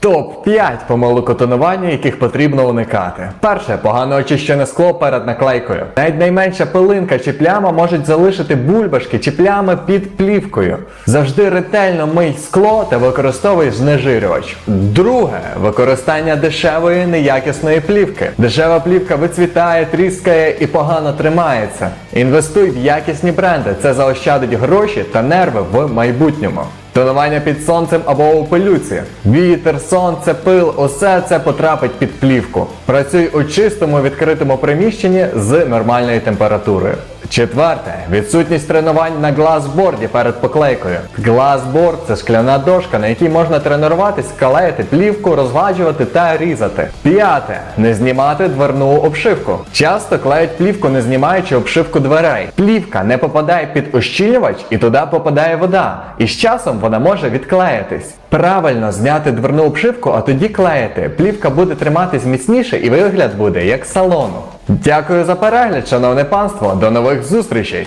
Топ-5 помилок у яких потрібно уникати. Перше, погано очищене скло перед наклейкою. Навіть найменша пилинка чи пляма можуть залишити бульбашки чи плями під плівкою. Завжди ретельно мий скло та використовуй знежирювач. Друге, використання дешевої неякісної плівки. Дешева плівка вицвітає, тріскає і погано тримається. Інвестуй в якісні бренди. Це заощадить гроші та нерви в майбутньому. Тонування під сонцем або у пилюці. Вітер, сонце, пил, усе це потрапить під плівку. Працюй у чистому відкритому приміщенні з нормальною температурою. Четверте. Відсутність тренувань на глазборді перед поклейкою. Глазборд це шкляна дошка, на якій можна тренуватись, клеїти плівку, розгладжувати та різати. П'яте. Не знімати дверну обшивку. Часто клеють плівку, не знімаючи обшивку дверей. Плівка не попадає під ощільнювач і туди попадає вода. І з часом вона може відклеїтись. Правильно зняти дверну обшивку, а тоді клеїти. Плівка буде триматись міцніше і вигляд буде як салону. Дякую за перегляд, шановне панство. До нових зустрічей!